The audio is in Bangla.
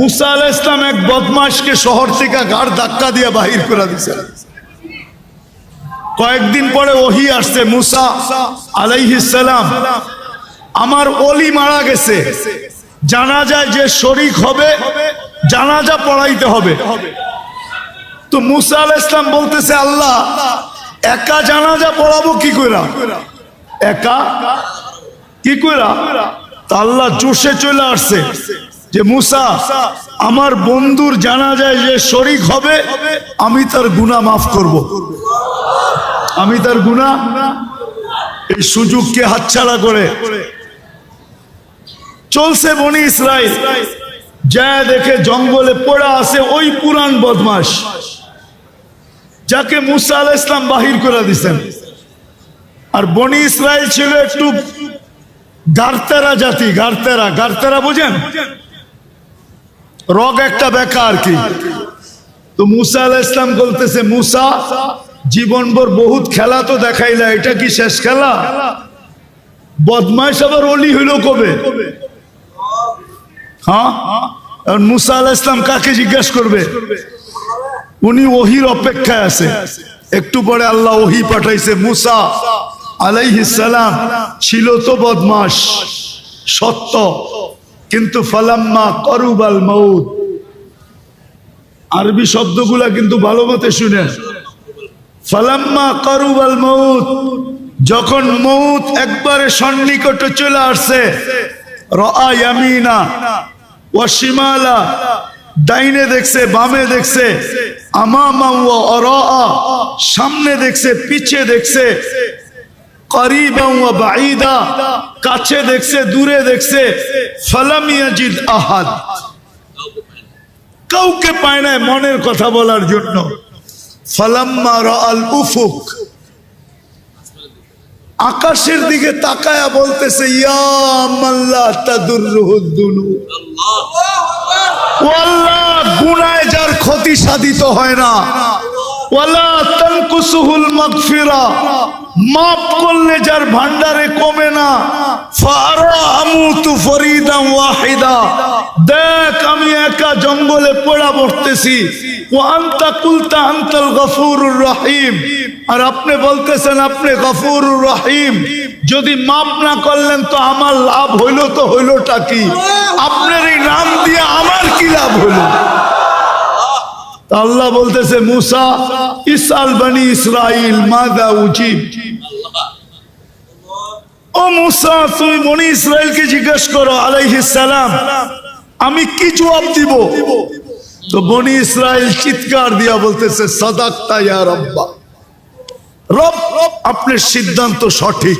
মুসা আলাহ ইসলাম এক বদমাসকে শহর থেকে গাড় ধাক্কা দিয়ে বাহির করে দিছে। কয়েকদিন পরে ওহি আসছে, মুসা আলাইহিসালাম আমার অলি মারা গেছে। জানা যায় যে শরিক হবে, জানাজা পড়াইতে হবে। তো মুসা আলাহ ইসলাম বলতেছে, আল্লাহ, একা জানাজা পড়াবো কি কইরা? একা? কি কইরা? তা আল্লাহ জোশে চলে আসছে। যে মুসা, আমার বন্ধুর জানা যায় যে শরিক হবে, আমি তার গুনাহ মাফ করব। আমি তার গুনাহ, এই সুযোগকে হাতছাড়া করে। চলছে বনি ইসরায়েল যা দেখে জঙ্গলে পড়া আছে ওই পুরান বদমাস যাকে মুসা আল ইসলাম বাহির করে দিছেন। আর বনি ইসরায়েল ছিল একটু গার্তেরা জাতি, গার্তেরা গার্তেরা বুঝেন? রগ একটা বেকা আর কি? তো মুসা আলাহ ইসলাম বলতেছে, মুসা, জীবনভর বহুত খেলা তো দেখাইলা, এটা কি শেষ খেলা? বদমাইশ আবার অলি হইল কবে? হ্যাঁ? মুসা আলাহ ইসলাম কাকে জিজ্ঞাসা করবে? উনি ওহির অপেক্ষায় আছে। একটু পরে আল্লাহ ওহি পাঠাইছে, মুসা আলাইহিস ছিল তো বদমাস সত্য কিন্তু ফালাম্মা করুবাল মৌত আরবি শব্দগুলা কিন্তু ভালো মতে শুনেন ফালাম্মা করুবাল মৌত যখন মৌত একবারে সন্নিকটে চলে আসছে ডাইনে দেখছে, বামে দেখছে, আমামা সামনে দেখছে, পিছে দেখছে কাছে দেখছে, দূরে দেখছে, ফালাম ইয়াজিদ আহাদ। কাউকে পায় না মনের কথা বলার জন্য। উফুক। আকাশের দিকে তাকায়া বলতেছে গুনায় যার ক্ষতি সাধিত হয় না। আপনি বলতেছেন, আপনি গফুরুর রহিম। যদি মাপ না করলেন তো আমার লাভ হইল তো হইলটা কি? আপনার এই নাম দিয়ে আমার কি লাভ হইল? আল্লাহ বলতেছে, মুসা ইসাল বানি ইসরাইল মাদা উচিত ও মুসা তুমি বনি ইসরায়েলকে জিজ্ঞেস করো, আলাইহিস সালাম, আমি কি জবাব দিব? তো বনি ইসরায়েল চিৎকার দিয়া বলতেছে, সাদাক্তা ইয়া রব্বা, রব, আপনার সিদ্ধান্ত সঠিক।